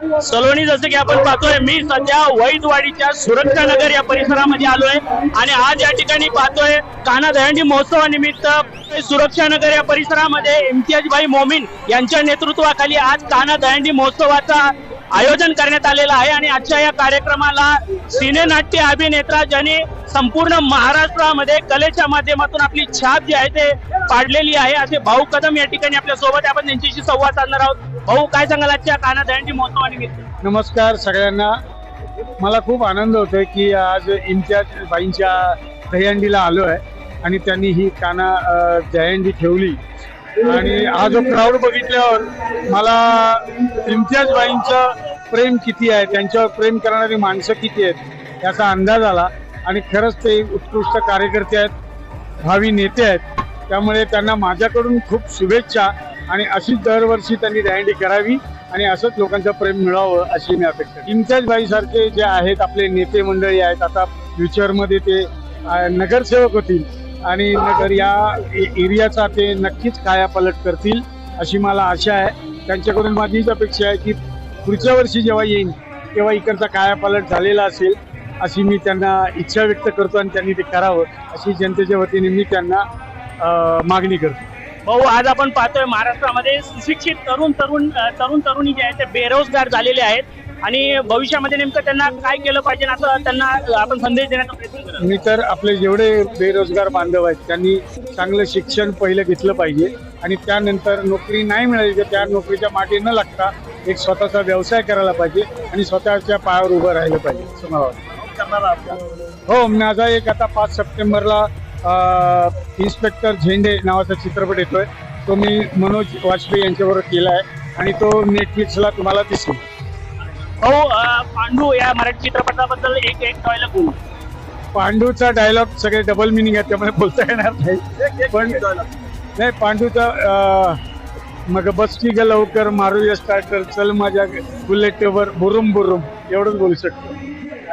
सलोनी जसं की आपण पाहतोय मी सध्या वैदवाडीच्या सुरक्षा नगर या परिसरामध्ये आलोय. आणि आज या ठिकाणी पाहतोय काना दहंडी महोत्सवानिमित्त सुरक्षा नगर या परिसरामध्ये इम्तियाजभाई मोमीन यांच्या नेतृत्वाखाली आज काना दहंडी महोत्सवाचा आयोजन करण्यात आलेलं आहे आणि आजच्या या कार्यक्रमाला सिनेनाट्य अभिनेता ज्यांनी संपूर्ण महाराष्ट्रामध्ये कलेच्या माध्यमातून आपली छाप जी आहे ते पाडलेली आहे. असे भाऊ कदम या ठिकाणी आपल्यासोबत आपण त्यांच्याशी संवाद साधणार आहोत. भाऊ काय सांगाल आजच्या काना दहंडी महोत्सवानिमित्त? नमस्कार सगळ्यांना. मला खूप आनंद होतोय की आज इम्तियाज बाईंच्या दहीहंडीला आलो आहे आणि त्यांनी ही काना अ, ठेवली. आणि हा जो क्राऊड बघितल्यावर मला इम्तियाज भाईंचं प्रेम किती आहे त्यांच्यावर प्रेम करणारी माणसं किती आहेत याचा अंदाज आला. आणि खरंच ते उत्कृष्ट कार्यकर्ते आहेत भावी नेते आहेत. त्यामुळे त्यांना माझ्याकडून खूप शुभेच्छा आणि अशीच दरवर्षी त्यांनी रॅन्डी करावी आणि असंच लोकांचं प्रेम मिळावं अशी मी अपेक्षा इम्तियाज भाईसारखे जे आहेत आपले नेते मंडळी आहेत आता फ्युचरमध्ये ते नगरसेवक होतील. आणि नगर या ए- एरियाचा ते नक्कीच कायापालट करतील अशी मला आशा आहे. त्यांच्याकडून माझी अपेक्षा आहे की पुढच्या वर्षी जेव्हा येईन तेव्हा इकडचा कायापालट झालेला असेल अशी मी त्यांना इच्छा व्यक्त करतो आणि त्यांनी ते करावं अशी जनतेच्या वतीने मी त्यांना मागणी करतो. भाऊ आज आपण पाहतोय महाराष्ट्रामध्ये सुशिक्षित तरुण तरुण तरुण तरुणी जे आहेत ते बेरोजगार झालेले आहेत. आणि भविष्यामध्ये नेमकं त्यांना काय केलं पाहिजे असं त्यांना आपण संदेश देण्याचा प्रयत्न मी तर आपले जेवढे बेरोजगार बांधव आहेत त्यांनी चांगलं शिक्षण पहिलं घेतलं पाहिजे. आणि त्यानंतर नोकरी नाही मिळाली तर त्या नोकरीच्या मागे न लागता एक स्वतःचा व्यवसाय करायला पाहिजे आणि स्वतःच्या पायावर उभं राहिलं पाहिजे असं मला वाटतं. हो माझा एक आता पाच सप्टेंबरला इन्स्पेक्टर झेंडे नावाचा चित्रपट येतोय. तो मी मनोज वाजपेयी यांच्याबरोबर केला आहे आणि तो नेटफ्लिक्सला तुम्हाला दिसेल. अ, पांडू या मराठी चित्रपटाबद्दल एक एक टॉयला बोलू. पांडूचा डायलॉग सगळे डबल मिनिंग आहे त्यामुळे बोलता येणार नाही. पण नाही पांडूचा मग बस की ग लवकर मारूया स्टार्टर चल माझ्या बुलेटवर बुरुम बुरुम. एवढंच बोलू शकतो.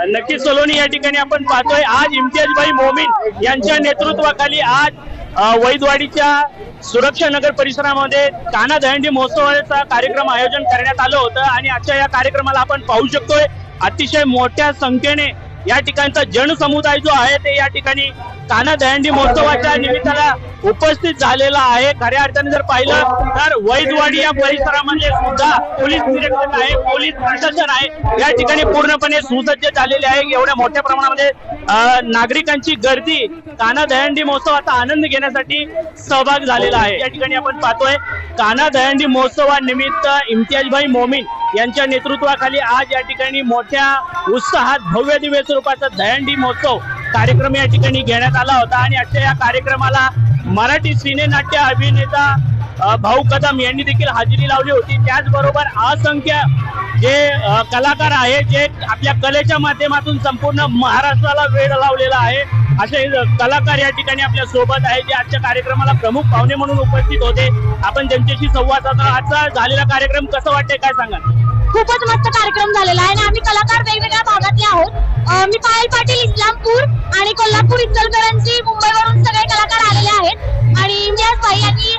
नक्कीच सलोनी या ठिकाणी आपण पाहतोय आज इम्तियाजभाई मोमीन यांच्या नेतृत्वाखाली आज वैदवाडीच्या सुरक्षा नगर परिसरामध्ये काना दहंडी महोत्सवाचा कार्यक्रम आयोजन करण्यात आलं होतं आणि आजच्या या कार्यक्रमाला आपण पाहू शकतोय अतिशय मोठ्या संख्येने या ठिकाणचा जनसमुदाय जो आहे ते या ठिकाणी काना दहंडी महोत्सवाच्या निमित्ताला उपस्थित झालेला आहे. खऱ्या अर्थाने जर पाहिलं तर वैदवाडी या परिसरामध्ये सुद्धा पोलीस निरीक्षक आहे पोलीस प्रशासन आहे. या ठिकाणी पूर्णपणे सुसज्ज झालेले आहे. एवढ्या मोठ्या प्रमाणामध्ये नागरिकांची गर्दी काना दहंडी महोत्सवाचा आनंद घेण्यासाठी सहभाग झालेला आहे. या ठिकाणी आपण पाहतोय काना दहंडी महोत्सवानिमित्त इम्तियाजभाई मोमीन यांच्या नेतृत्वाखाली आज या ठिकाणी मोठ्या उत्साहात भव्य दिव्य स्वरूपाचा दहंडी महोत्सव कार्यक्रम या ठिकाणी घेण्यात आला होता आणि आजच्या या कार्यक्रमाला मराठी सिनेनाट्य अभिनेता भाऊ कदम यांनी देखील हजेरी लावली होती. त्याचबरोबर असंख्य जे कलाकार आहे जे आपल्या कलेच्या माध्यमातून संपूर्ण महाराष्ट्राला वेळ लावलेला आहे असे कलाकार या ठिकाणी आपल्यासोबत आहे जे आजच्या कार्यक्रमाला प्रमुख पाहुणे म्हणून उपस्थित होते. आपण त्यांच्याशी संवाद साधला आजचा झालेला कार्यक्रम कसं वाटतंय काय सांगा खूपच मस्त कार्यक्रम झालेला आहे आणि आम्ही कलाकार वेगवेगळ्या भागातले आहोत. मी पायल पाटील इस्लामपूर आणि कोल्हापूर इचलकरांची मुंबईवरून सगळे कलाकार आलेले आहेत. आणि इम्तियाज भाई यांनी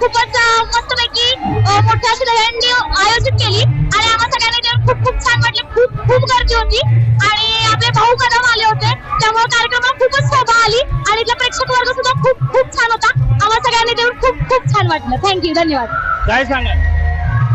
खूपच मस्तपैकी मोठ्या अशी दहीहंडी आयोजित केली. आणि आम्हा सगळ्यांना ते खूप खूप छान वाटले. खूप खूप गर्दी होती. आणि आपले भाऊ कदम आले होते. त्यामुळे कार्यक्रमाला खूपच शोभा आली. आणि इथला प्रेक्षक वर्ग सुद्धा खूप खूप छान होता. आम्हा सगळ्यांनी देऊन खूप खूप छान वाटलं. थँक्यू धन्यवाद. काय सांगा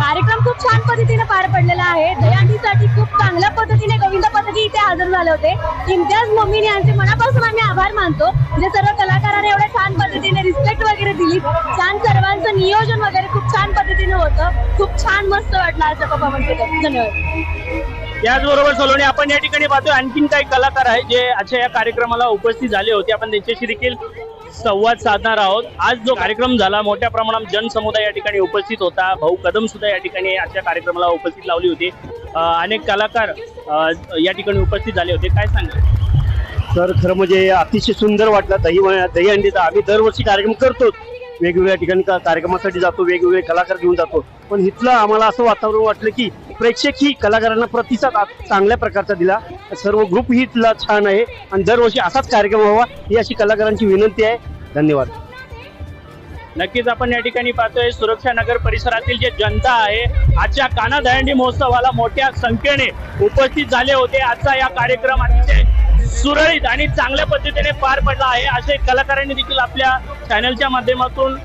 कार्यक्रम खूप छान पद्धतीने पार पडलेला आहे. दहीहंडीसाठी खूप चांगल्या पद्धतीने गोविंद पद्धती इथे हजर झाले होते. इम्तियाज मोमीन यांचे मनापासून आम्ही आभार मानतो. जे सर्व कलाकारांनी एवढ्या छान पद्धतीने रिस्पेक्ट वगैरे दिली. छान सर्वांचं नियोजन वगैरे खूप छान पद्धतीने होतं. खूप छान मस्त वाटलं असं परफॉर्मन्स धन्यवाद. त्याचबरोबर सोलोनी आपण या ठिकाणी पाहतोय आणखीन काही कलाकार आहे जे आजच्या या कार्यक्रमाला उपस्थित झाले होते. आपण त्यांच्याशी देखील संवाद साधणार आहोत. आज जो कार्यक्रम झाला मोठ्या प्रमाणात जनसमुदाय या ठिकाणी उपस्थित होता. भाऊ कदम सुद्धा या ठिकाणी आजच्या कार्यक्रमाला उपस्थित लावली होती. अनेक कलाकार या ठिकाणी उपस्थित झाले होते. काय सांगा तर खरं म्हणजे अतिशय सुंदर वाटलं. दही दहीहंडीचा आम्ही दरवर्षी कार्यक्रम करतोच. वेगवेगळ्या ठिकाणी का- कार्यक्रमासाठी जातो वेगवेगळे कलाकार घेऊन जातो. पण इथलं आम्हाला असं वातावरण वाटलं की प्रेक्षक ही कलाकारांना प्रतिसाद चांगल्या प्रकारचा दिला. सर्व ग्रुप ही इथला छान आहे आणि दरवर्षी असाच कार्यक्रम व्हावा ही अशी कलाकारांची विनंती आहे. धन्यवाद. नक्कीच आपण या ठिकाणी पाहतोय सुरक्षा नगर परिसरातील जे जनता आहे आजच्या काना दहंडी महोत्सवाला मोठ्या संख्येने उपस्थित झाले होते. आजचा या कार्यक्रम सुरळीत आणि चांगल्या पद्धतीने पार पडला आहे. असे कलाकारांनी देखील आपल्या चॅनलच्या माध्यमातून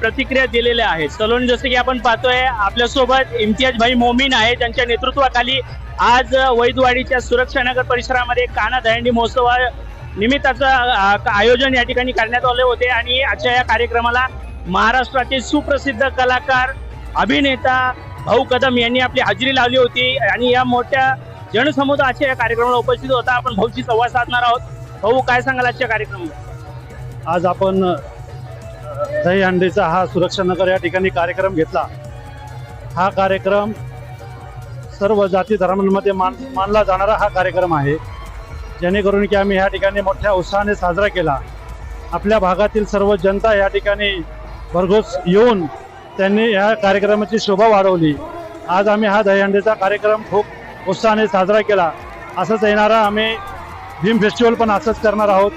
प्रतिक्रिया दिलेल्या आहेत. सलोन जसं की आपण पाहतोय आपल्यासोबत इम्तियाज भाई मोमीन आहे त्यांच्या नेतृत्वाखाली आज वैदवाडीच्या सुरक्षा नगर परिसरामध्ये काना दहंडी महोत्सवा निमित्ताचं आयोजन या ठिकाणी करण्यात आले होते. आणि आजच्या या कार्यक्रमाला महाराष्ट्राचे सुप्रसिद्ध कलाकार अभिनेता भाऊ कदम यांनी आपली हजेरी लावली होती. आणि या मोठ्या जनसमुदायाच्या या कार्यक्रमाला उपस्थित होता. आपण भाऊशी संवाद साधणार आहोत. भाऊ काय सांगाल आजच्या कार्यक्रमात आज आपण दही दहीहंडीचा हा सुरक्षा नगर या ठिकाणी कार्यक्रम घेतला. हा कार्यक्रम सर्व जाती धर्मांमध्ये मान मानला जाणारा हा कार्यक्रम आहे. जेणेकरून की आम्ही ह्या ठिकाणी मोठ्या उत्साहाने साजरा केला. आपल्या भागातील सर्व जनता या ठिकाणी भरघोस येऊन त्यांनी ह्या कार्यक्रमाची शोभा वाढवली. आज आम्ही हा दहीहंडीचा कार्यक्रम खूप उत्साहाने साजरा केला. असंच येणारा आम्ही भीम फेस्टिवल पण असंच करणार आहोत.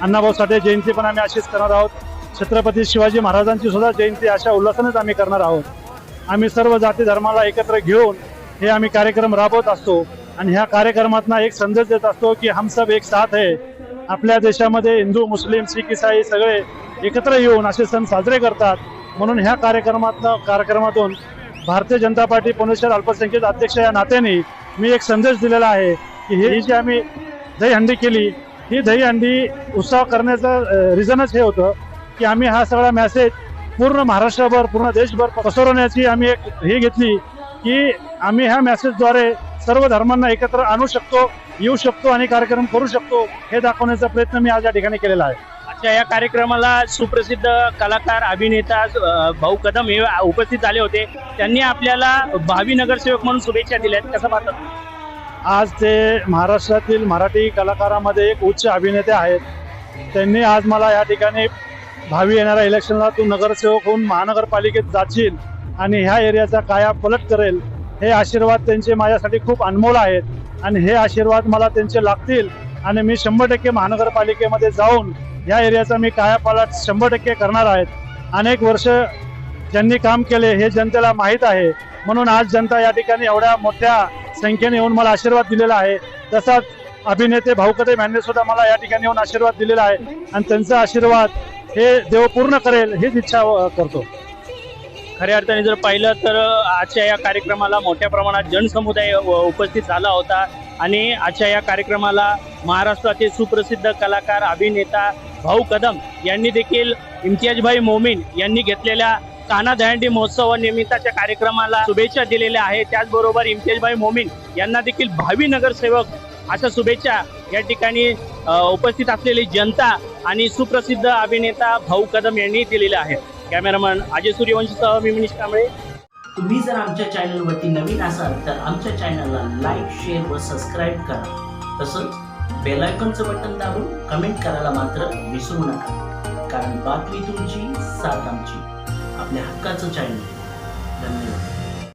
अण्णाभाऊ साठे जयंती पण आम्ही अशीच करणार आहोत. छत्रपती शिवाजी महाराजांची सुद्धा जयंती अशा उल्हासानेच आम्ही करणार आहोत. आम्ही सर्व जाती धर्माला एकत्र घेऊन हे आम्ही कार्यक्रम राबवत असतो आणि ह्या कार्यक्रमातना एक संदेश देत असतो की हम सब एक साथ आहे आपल्या देशामध्ये हिंदू मुस्लिम शीख इसाई सगळे एकत्र येऊन असे सण साजरे करतात. म्हणून ह्या कार्यक्रमातनं कार्यक्रमातून भारतीय जनता पार्टी पुणे शहर अल्पसंख्याक अध्यक्ष या नात्याने मी एक संदेश दिलेला आहे की हे जी आम्ही दहीहंडी केली ही दहीहंडी उत्साह करण्याचं रिझनच हे होतं की आम्ही हा सगळा मेसेज पूर्ण महाराष्ट्रभर पूर्ण देशभर पसरवण्याची आम्ही एक हे घेतली की आम्ही ह्या मेसेजद्वारे सर्व धर्मांना एकत्र आणू शकतो. येऊ शकतो आणि कार्यक्रम करू शकतो हे दाखवण्याचा प्रयत्न मी आज या ठिकाणी केलेला आहे. आजच्या या कार्यक्रमाला सुप्रसिद्ध कलाकार अभिनेता भाऊ कदम हे उपस्थित झाले होते. त्यांनी आपल्याला भावी नगरसेवक म्हणून शुभेच्छा दिल्यात कसं पाहतात आज ते महाराष्ट्रातील मराठी कलाकारामध्ये एक उच्च अभिनेते आहेत. त्यांनी आज मला या ठिकाणी भावी येणाऱ्या इलेक्शनला तू नगरसेवक होऊन महानगरपालिकेत जाशील आणि ह्या एरियाचा काया पलट करेल हे आशीर्वाद त्यांचे माझ्यासाठी खूप अनमोल आहेत. आणि हे आशीर्वाद मला त्यांचे लागतील. आणि मी शंभर टक्के महानगरपालिकेमध्ये जाऊन या एरियाचा मी कायापालट शंभर टक्के करणार आहेत अनेक वर्ष ज्यांनी काम केले हे जनतेला माहीत आहे. म्हणून आज जनता या ठिकाणी एवढ्या मोठ्या संख्येने येऊन मला आशीर्वाद दिलेला आहे. तसाच अभिनेते भाऊकदे यांनी सुद्धा मला या ठिकाणी येऊन आशीर्वाद दिलेला आहे. आणि त्यांचा आशीर्वाद हे देव पूर्ण करेल हीच इच्छा करतो. खऱ्या अर्थाने जर पाहिलं तर आजच्या या कार्यक्रमाला मोठ्या प्रमाणात जनसमुदाय व- उपस्थित झाला होता. आणि आजच्या या कार्यक्रमाला महाराष्ट्राचे सुप्रसिद्ध कलाकार अभिनेता भाऊ कदम यांनी देखील इम्तियाजभाई मोमीन यांनी घेतलेल्या काना दहंडी महोत्सव निमित्ताच्या कार्यक्रमाला शुभेच्छा दिलेल्या आहेत. त्याचबरोबर इम्तियाजभाई मोमीन यांना देखील भावी नगरसेवक अशा शुभेच्छा या ठिकाणी उपस्थित असलेली जनता आणि सुप्रसिद्ध अभिनेता भाऊ कदम यांनी दिलेल्या आहेत. कॅमेरामन अजय सूर्यवंशीसह मी मनीष कांबळे. तुम्ही जर आमच्या चॅनलवरती नवीन असाल तर आमच्या चॅनलला लाईक शेअर व सबस्क्राईब करा. तसंच बेलायकॉनचं बटन दाबून कमेंट करायला मात्र विसरू नका. कारण बातमी तुमची साथ आमची. आपल्या हक्काचं चॅनल धन्यवाद.